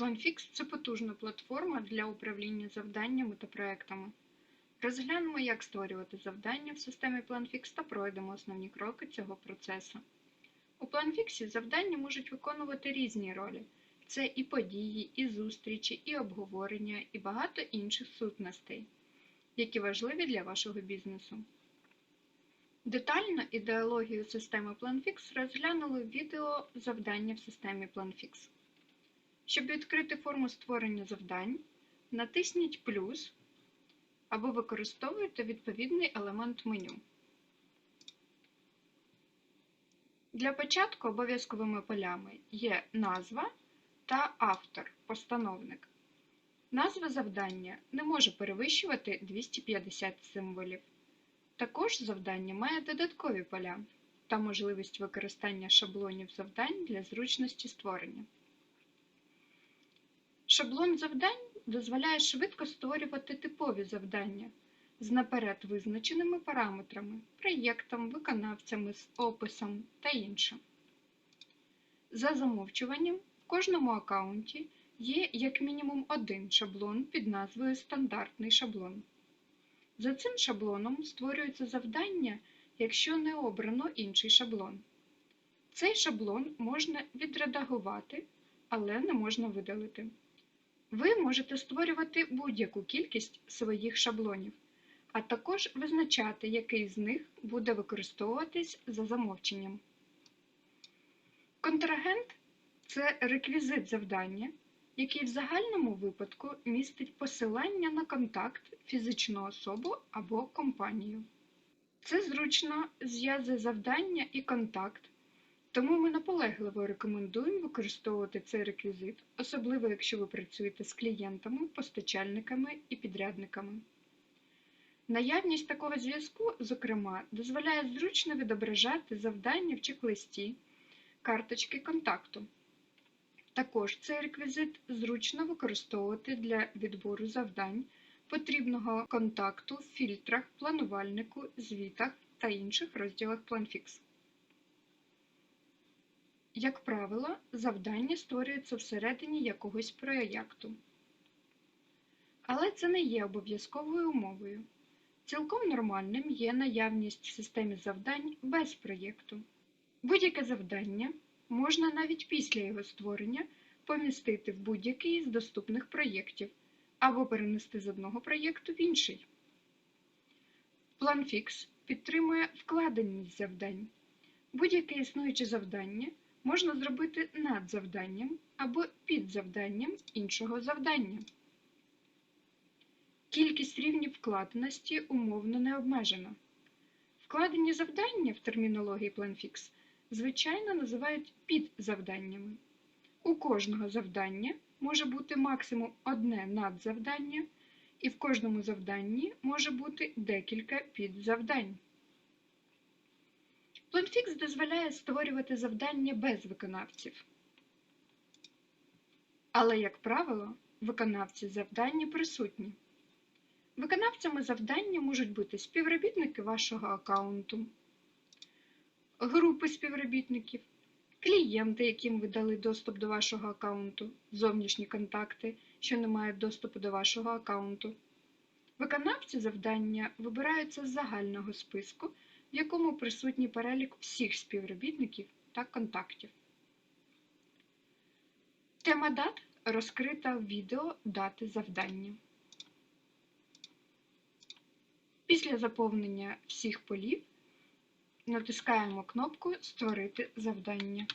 PlanFix – це потужна платформа для управління завданнями та проектами. Розглянемо, як створювати завдання в системі PlanFix та пройдемо основні кроки цього процесу. У PlanFix завдання можуть виконувати різні ролі. Це і події, і зустрічі, і обговорення, і багато інших сутностей, які важливі для вашого бізнесу. Детально ідеологію системи PlanFix розглянули в відео завдання в системі PlanFix. Щоб відкрити форму створення завдань, натисніть плюс або використовуйте відповідний елемент меню. Для початку обов'язковими полями є назва та автор, постановник. Назва завдання не може перевищувати 250 символів. Також завдання має додаткові поля та можливість використання шаблонів завдань для зручності створення. Шаблон завдань дозволяє швидко створювати типові завдання з наперед визначеними параметрами, проєктом, виконавцями з описом та іншим. За замовчуванням, в кожному аккаунті є як мінімум один шаблон під назвою Стандартний шаблон. За цим шаблоном створюється завдання, якщо не обрано інший шаблон. Цей шаблон можна відредагувати, але не можна видалити. Ви можете створювати будь-яку кількість своїх шаблонів, а також визначати, який з них буде використовуватись за замовченням. Контрагент це реквізит завдання, який в загальному випадку містить посилання на контакт, фізичну особу або компанію. Це зручно зв'язує завдання і контакт, тому ми наполегливо рекомендуємо використовувати цей реквізит, особливо якщо ви працюєте з клієнтами, постачальниками і підрядниками. Наявність такого зв'язку, зокрема, дозволяє зручно відображати завдання в чек-листі, карточки контакту. Також цей реквізит зручно використовувати для відбору завдань, потрібного контакту в фільтрах, планувальнику, звітах та інших розділах PlanFix. Як правило, завдання створюється всередині якогось проєкту. Але це не є обов'язковою умовою. Цілком нормальним є наявність в системі завдань без проєкту. Будь-яке завдання можна навіть після його створення помістити в будь-який з доступних проєктів або перенести з одного проєкту в інший. PlanFix підтримує вкладеність завдань. Будь-яке існуюче завдання можна зробити над завданням або під завданням іншого завдання. Кількість рівнів вкладеності умовно не обмежена. Вкладені завдання в термінології PlanFix звичайно називають підзавданнями. У кожного завдання може бути максимум одне надзавдання, і в кожному завданні може бути декілька підзавдань. PlanFix дозволяє створювати завдання без виконавців. Але, як правило, виконавці завдання присутні. Виконавцями завдання можуть бути співробітники вашого аккаунту, групи співробітників, клієнти, яким ви дали доступ до вашого аккаунту, зовнішні контакти, що не мають доступу до вашого аккаунту. Виконавці завдання вибираються з загального списку, в якому присутній перелік всіх співробітників та контактів. Тема дат розкрита в відео дати завдання. Після заповнення всіх полів натискаємо кнопку Створити завдання.